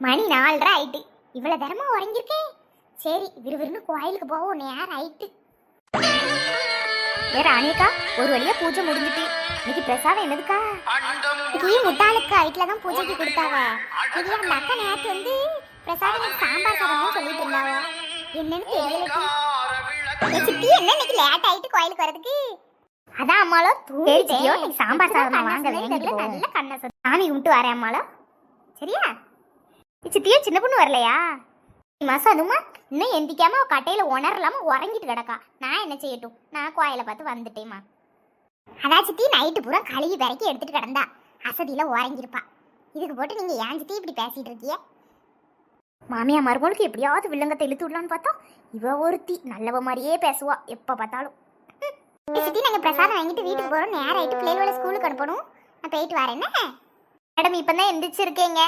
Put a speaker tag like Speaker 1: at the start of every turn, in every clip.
Speaker 1: மணி நாலரை ஆயிட்டு. இவ்வளவு தரமா உறங்கிருக்கேன் சரி விறுவிறுன்னு கோயிலுக்கு போவோம் நேரம் ஆயிட்டு. வேற அனிகா ஒரு வழியா பூஜை முடிஞ்சிட்டு. இன்னைக்கு பிரசாதம் என்னதுக்கா? இன்னைக்கு முட்டாளுக்கு வீட்டில் தான் பூஜைக்கு கொடுத்தாவ? இன்னைக்கு அந்த அக்கா நேரத்து வந்து பிரசாதம் சாம்பார் சாதம்னு சொல்லிட்டு இருந்தாவ? என்னன்னு தெரியல சித்தி என்ன இன்னைக்கு லேட் ஆயிட்டு கோயிலுக்கு வரதுக்கு அதான் அம்மாளோ தூங்கிட்டே இன்னைக்கு சாம்பார் சாதம் வாங்க வேண்டியது நல்ல கண்ணை சாமி கும்பிட்டு வரேன் அம்மாளோ சரியா? சித்தியா சின்ன பொண்ணு வரலையா? மாசம் அதுமா இன்னும் எந்திக்காம அவ கட்டையில உணரலாம உறங்கிட்டு கிடக்கா. நான் என்ன செய்யட்டும்? நான் கோயிலை பார்த்து வந்துட்டேம்மா. அதான் சித்தி நைட்டு பூரா கழுகி வரைக்கும் எடுத்துட்டு கிடந்தா. அசதியில உறங்கிருப்பா இதுக்கு போட்டு நீங்க ஏன் சித்தி இப்படி பேசிட்டு இருக்கிய மாமியா மருமகளுக்கு எப்படியாவது வில்லங்கத்தை இழுத்து விடலான்னு பார்த்தா இவ ஒருத்தி நல்லவ மாதிரியே பேசுவா எப்ப பார்த்தாலும். சித்தி நாங்க பிரசாதம் வாங்கிட்டு வீட்டுக்கு போறோம். நேரம் ஆயிட்டு பிள்ளைகளோட ஸ்கூலுக்கு அனுப்பணும். நான் போயிட்டு வரேன் என்ன? மேடம் இப்பதான் எந்திரிச்சிருக்கேங்க.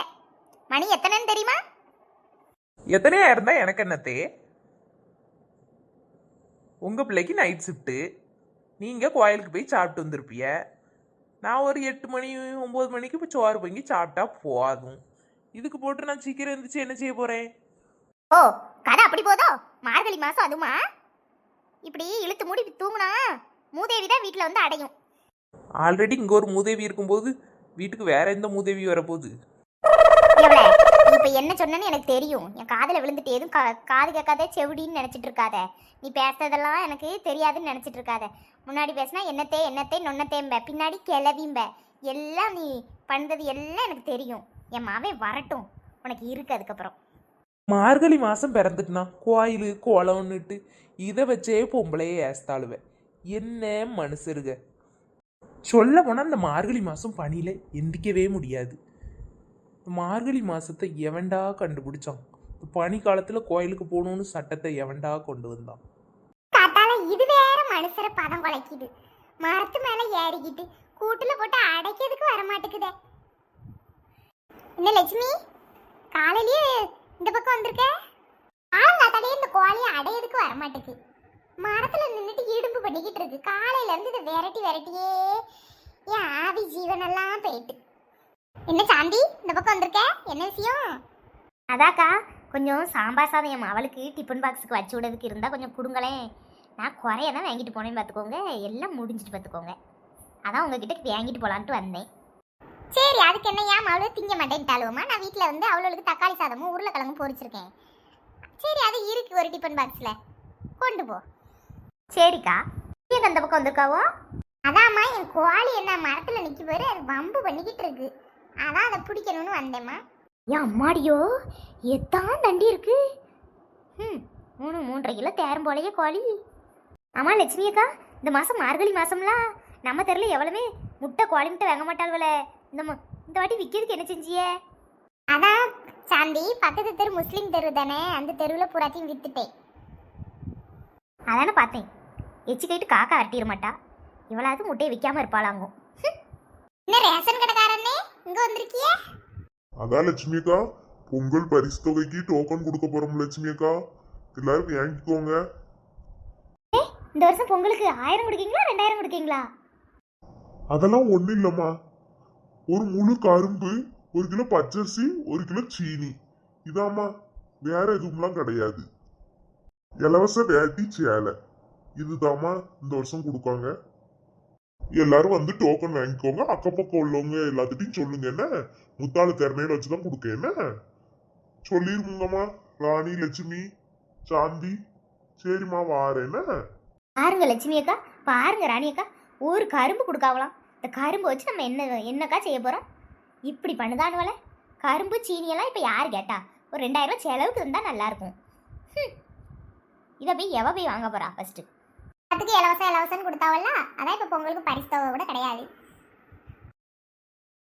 Speaker 1: மணி எத்தனைன்னு தெரியுமா?
Speaker 2: எத்தனையா இருந்தா எனக்கு என்னத்தே? உங்க பிள்ளைக்கு நைட் ஷிஃப்ட்டு நீங்க கோயிலுக்கு போய் சாப்பிட்டு வந்திருப்பிய. நான் ஒரு எட்டு மணி ஒன்பது மணிக்கு இப்போ சோறு பொங்கி சாப்பிட்டா போதும். இதுக்கு போட்டு நான் சீக்கிரம் இருந்துச்சு என்ன செய்ய போறேன்?
Speaker 1: ஓ கதை அப்படி போதோ? மார்கழி மாசம் அதுமா? இப்படி இழுத்து மூடி தூங்குனா மூதேவி தான் வீட்டில் வந்து அடையும்.
Speaker 2: ஆல்ரெடி இங்க ஒரு மூதேவி இருக்கும்போது வீட்டுக்கு வேற எந்த மூதேவி வரப்போகுது?
Speaker 1: எவ்வளோ இப்போ என்ன சொன்னேன்னு எனக்கு தெரியும். என் காதில் விழுந்துட்டு எதுவும் கா காது கேட்காத செவிடின்னு நினச்சிட்டு இருக்காத நீ பேசுறதெல்லாம் எனக்கு தெரியாதுன்னு நினைச்சிட்டு இருக்காத முன்னாடி பேசினா என்னத்தே என்னத்தே நொன்னத்தேம்ப. பின்னாடி கிளவிம்ப. எல்லாம் நீ பண்ணுறது எல்லாம் எனக்கு தெரியும். என் மாவே வரட்டும். உனக்கு இருக்கு அதுக்கப்புறம்.
Speaker 2: மார்கழி மாசம் பிறந்துட்டுனா கோயில் குளம்னுட்டு இதை வச்சே பொம்பளையே ஏஸ்தாளுவேன் என்ன மனுஷருக சொல்ல போனால் அந்த மார்கழி மாதம் பனியில் எந்திக்கவே முடியாது. மார்கழி மாதத்தை எவன்டா கண்டுபிடிச்சான்? இந்த பனி காலத்தில் கோயிலுக்கு போகணும்னு சட்டத்தை எவன்டா கொண்டு வந்தான்?
Speaker 1: காத்தால இது வேற மனுஷரை பதம் குலைக்குது. மரத்து மேல ஏறிக்கிட்டு கூட்டுல போட்டு அடைக்கிறதுக்கு வர மாட்டேங்குதே என்ன லட்சுமி காலையிலேயே இந்த பக்கம் வந்திருக்க? ஆளுங்காத்தாலே இந்த கோழியை அடையதுக்கு வர மாட்டேங்குது மரத்துல நின்றுட்டு இடும்பு பண்ணிக்கிட்டு இருக்கு. காலையில இருந்து இதை விரட்டி விரட்டியே என் ஆவி ஜீவனெல்லாம் போயிட்டு. என்ன சாந்தி இந்த பக்கம் வந்திருக்க? என்ன விஷயம்? அதாக்கா கொஞ்சம் சாம்பார் சாதம் என் அவளுக்கு டிஃபன் பாக்ஸுக்கு வச்சு விடுறதுக்கு இருந்தால் கொஞ்சம் கொடுங்களேன். நான் குறைய தான் வாங்கிட்டு போனேன்னு பார்த்துக்கோங்க. எல்லாம் முடிஞ்சிட்டு பார்த்துக்கோங்க. அதான் உங்ககிட்ட வாங்கிட்டு போகலான்ட்டு வந்தேன். சரி அதுக்கு என்ன ஏன் அவளும் திங்க மாட்டேன்ட்டாளுவமா நான் வீட்டில் வந்து அவளுக்கு தக்காளி சாதமும் உருளைக்கிழங்கும் பொறிச்சிருக்கேன் சரி அது இருக்கு ஒரு டிஃபன் பாக்ஸில் கொண்டு போ. சரிக்கா. ஏன் அந்த பக்கம் வந்திருக்காவோ? அதாம்மா என் கோழி என்ன மரத்தில் நிற்கி போயிரு. அது வம்பு பண்ணிக்கிட்டு இருக்கு. அதான் அதை பிடிக்கணும்னு வந்தேம்மா. ஏன் அம்மாடியோ எத்தான் தண்டி இருக்கு? ம் மூணு மூன்றரை கிலோ தேரும் போலயே கோழி. ஆமா லட்சுமி அக்கா இந்த மாதம் மார்கழி மாதம்ல நம்ம தெருல எவ்வளவுமே முட்டை கோழி முட்டை வாங்க மாட்டாள்வல இந்த இந்த வாட்டி விற்கிறதுக்கு என்ன செஞ்சிய? அதான் சாந்தி பக்கத்து தெரு முஸ்லீம் தெரு தானே அந்த தெருவில் பூராத்தையும் வித்துட்டேன். அதானே பார்த்தேன். எச்சிக்கிட்டு காக்கா அட்டிட மாட்டா. இவளாவது முட்டையை விற்காம இருப்பாளாங்கும் என்ன ரேஷன் கடைக்காரனே இங்கே வந்திருக்கியே?
Speaker 3: அதான் லட்சுமி அக்கா பொங்கல் பரிசு தொகைக்கு டோக்கன் கொடுக்க போறோம் லட்சுமி அக்கா. எல்லாரும் வாங்கிக்கோங்க.
Speaker 1: இந்த வருஷம் பொங்கலுக்கு ஆயிரம் கொடுக்கீங்களா ரெண்டாயிரம் கொடுக்கீங்களா?
Speaker 3: அதெல்லாம் ஒண்ணும் இல்லம்மா. ஒரு முழு கரும்பு ஒரு கிலோ பச்சரிசி ஒரு கிலோ சீனி. இதாம்மா வேற எதுவும்லாம் கிடையாது. இலவச வேட்டி சேலை. இதுதாம்மா இந்த வருஷம் கொடுக்காங்க எல்லாரும் வந்து டோக்கன் வாங்கிக்கோங்க அக்கப்பக்கம் உள்ளவங்க எல்லாத்துட்டையும் சொல்லுங்க என்ன? முத்தாளு திறமையில வச்சுதான் கொடுக்க என்ன? சொல்லிருங்கம்மா ராணி லட்சுமி சாந்தி. சரிம்மா வாரேன் என்ன?
Speaker 1: பாருங்க லட்சுமி அக்கா பாருங்க ராணி அக்கா ஒரு கரும்பு கொடுக்காவலாம். இந்த கரும்பு வச்சு நம்ம என்ன என்னக்கா செய்ய போகிறோம் இப்படி பண்ணுதானுவல கரும்பு சீனியெல்லாம் இப்போ யார் கேட்டா? ஒரு ரெண்டாயிரம் ரூபாய் செலவுக்கு இருந்தால் நல்லாயிருக்கும் இதை போய் எவ போய் வாங்க போறா ஃபர்ஸ்ட்டு எல்லாத்துக்கும் இலவசம் இலவசம்னு கொடுத்தாவல்ல? அதான் இப்போ பொங்கலுக்கு பரிசு தொகை கூட கிடையாது.